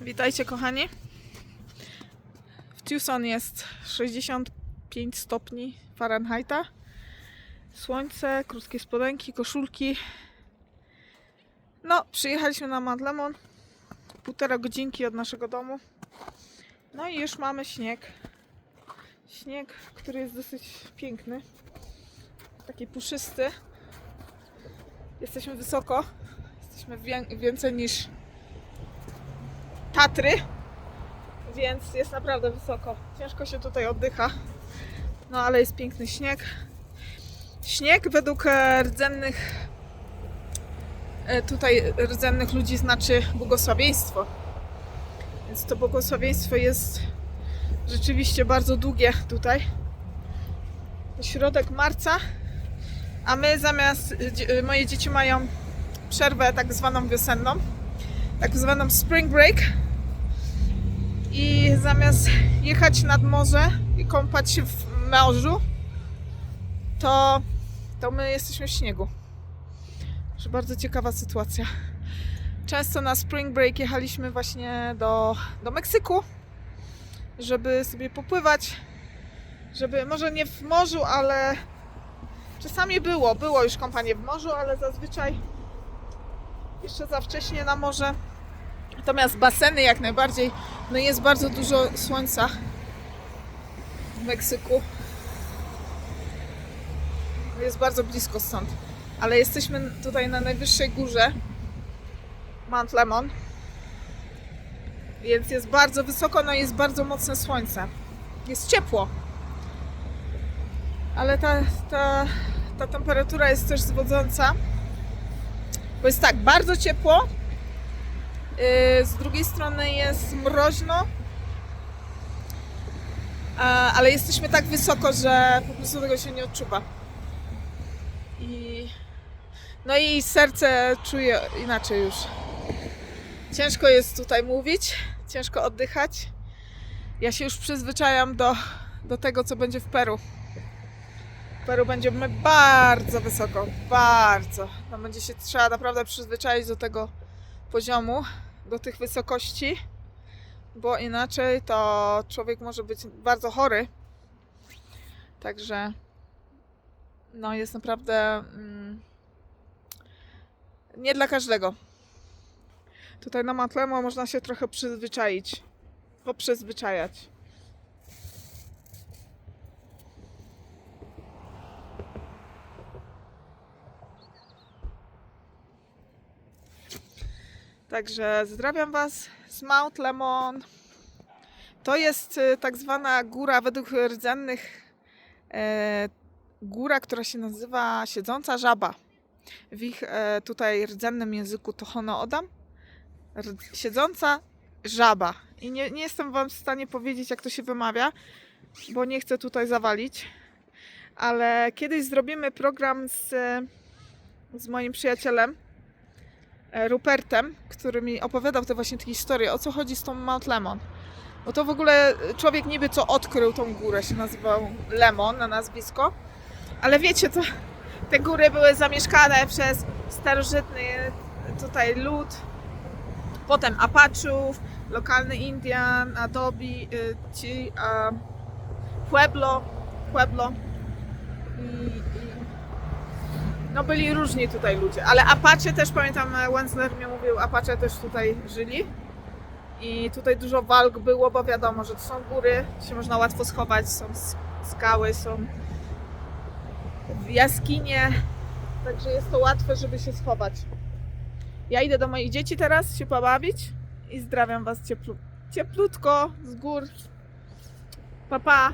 Witajcie kochani. W Tucson jest 65 stopni Fahrenheita. Słońce, krótkie spodenki, koszulki. No, przyjechaliśmy na Mount Lemon. Półtora godzinki od naszego domu. No i już mamy śnieg. Śnieg, który jest dosyć piękny. Taki puszysty. Jesteśmy wysoko. Jesteśmy wię- więcej niż Tatry, więc jest naprawdę wysoko. Ciężko się tutaj oddycha. No ale jest piękny śnieg. Śnieg według e, rdzennych e, tutaj rdzennych ludzi znaczy błogosławieństwo. Więc to błogosławieństwo jest rzeczywiście bardzo długie tutaj. Środek marca, a my zamiast dzie- moje dzieci mają przerwę tak zwaną wiosenną tak zwaną spring break i zamiast jechać nad morze i kąpać się w morzu, to, to my jesteśmy w śniegu. Że bardzo ciekawa sytuacja. Często na spring break jechaliśmy właśnie do, do Meksyku, żeby sobie popływać, żeby może nie w morzu, ale czasami było, było już kąpanie w morzu, ale zazwyczaj jeszcze za wcześnie na morze. Natomiast baseny jak najbardziej, no jest bardzo dużo słońca w Meksyku. Jest bardzo blisko stąd. Ale jesteśmy tutaj na najwyższej górze Mount Lemon. Więc jest bardzo wysoko, no i jest bardzo mocne słońce. Jest ciepło. Ale ta, ta, ta temperatura jest też zwodząca. Bo jest tak, bardzo ciepło, Z drugiej strony jest mroźno, ale jesteśmy tak wysoko, że po prostu tego się nie odczuwa. I no i serce czuje inaczej już. Ciężko jest tutaj mówić, ciężko oddychać. Ja się już przyzwyczajam do, do tego, co będzie w Peru. W Peru będziemy bardzo wysoko, bardzo. No będzie się trzeba naprawdę przyzwyczaić do tego poziomu, do tych wysokości, bo inaczej to człowiek może być bardzo chory. Także no jest naprawdę mm, nie dla każdego. Tutaj na Matlemo można się trochę przyzwyczaić, poprzyzwyczajać. Także pozdrawiam Was z Mount Lemon. To jest e, tak zwana góra według rdzennych e, góra, która się nazywa Siedząca Żaba. W ich e, tutaj rdzennym języku to Honoodam. Rdz- Siedząca Żaba. I nie, nie jestem Wam w stanie powiedzieć, jak to się wymawia, bo nie chcę tutaj zawalić. Ale kiedyś zrobimy program z, z moim przyjacielem, Rupertem, który mi opowiadał te właśnie te historie, o co chodzi z tą Mount Lemon. Bo to w ogóle człowiek niby co odkrył tą górę, się nazywał Lemon na nazwisko. Ale wiecie, to te góry były zamieszkane przez starożytny tutaj lud, potem Apachów, lokalny Indian, Adobe, y, ci a, Pueblo, Pueblo i, i no byli różni tutaj ludzie, ale Apache też pamiętam, Wenzler mi mówił, Apache też tutaj żyli. I tutaj dużo walk było, bo wiadomo, że to są góry, się można łatwo schować, są skały, są jaskinie, także jest to łatwe, żeby się schować. Ja idę do moich dzieci teraz się pobawić i zdrawiam Was cieplu, cieplutko z gór. Pa, pa.